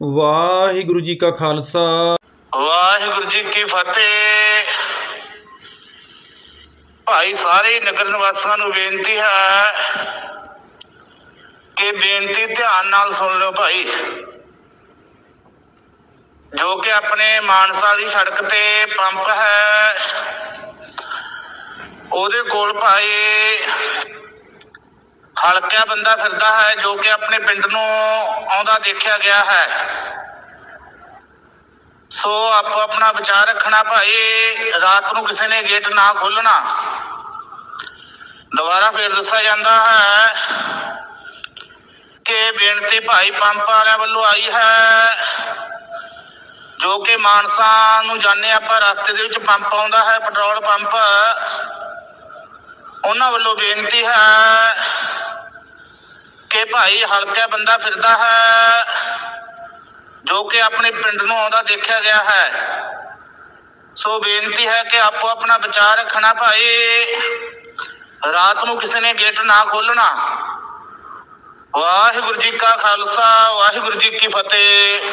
ਵਾਹਿਗੁਰੂ ਜੀ ਕਾ ਖਾਲਸਾ। ਵਾਹਿਗੁਰੂ ਜੀ ਕੀ ਫਤਿਹ। ਭਾਈ ਸਾਰੇ ਨਗਰ ਨਿਵਾਸੀਆਂ ਨੂੰ ਬੇਨਤੀ ਹੈ ਕਿ ਬੇਨਤੀ ਧਿਆਨ ਨਾਲ ਸੁਣ ਲਓ ਭਾਈ। ਜੋ ਕਿ ਆਪਣੇ ਮਾਨਸਾ ਦੀ ਸੜਕ ਤੇ ਪੰਪ ਹੈ, ਉਹਦੇ ਕੋਲ ਭਾਈ ਹਲਕਿਆ ਬੰਦਾ ਫਿਰਦਾ ਹੈ ਜੋ ਕਿ ਆਪਣੇ ਪਿੰਡ ਨੂੰ ਆਉਂਦਾ ਦੇਖਿਆ ਗਿਆ ਹੈ। ਸੋ ਆਪੋ ਆਪਣਾ ਵਿਚਾਰ ਰੱਖਣਾ ਭਾਈ, ਰਾਤ ਨੂੰ ਕਿਸੇ ਨੇ ਗੇਟ ਨਾ ਖੋਲਣਾ ਦੁਬਾਰਾ ਫੇਰ ਦੱਸਿਆ ਜਾਂਦਾ ਹੈ ਕਿ ਬੇਨਤੀ ਭਾਈ ਪੰਪ ਵਾਲਿਆਂ ਵੱਲੋਂ ਆਈ ਹੈ, ਜੋ ਕਿ ਮਾਨਸਾ ਨੂੰ ਜਾਂਦੇ ਆਪਾਂ ਰਸਤੇ ਦੇ ਵਿੱਚ ਪੰਪ ਆਉਂਦਾ ਹੈ, ਪੈਟਰੋਲ ਪੰਪ। ਉਹਨਾਂ ਵੱਲੋਂ ਬੇਨਤੀ ਹੈ ਭਾਈ ਹਲਕਾ ਬੰਦਾ ਫਿਰਦਾ ਹੈ, ਜੋ ਕਿ ਆਪਣੇ ਪਿੰਡ ਨੂੰ ਆਉਂਦਾ ਦੇਖਿਆ ਗਿਆ ਹੈ। ਸੋ ਬੇਨਤੀ ਹੈ ਕਿ ਆਪੋ ਆਪਣਾ ਵਿਚਾਰ ਰੱਖਣਾ ਭਾਈ। ਰਾਤ ਨੂੰ ਕਿਸੇ ਨੇ ਗੇਟ ਨਾ ਖੋਲਣਾ ਵਾਹਿਗੁਰੂ ਜੀ ਕਾ ਖਾਲਸਾ, ਵਾਹਿਗੁਰੂ ਜੀ ਕੀ ਫਤਿਹ।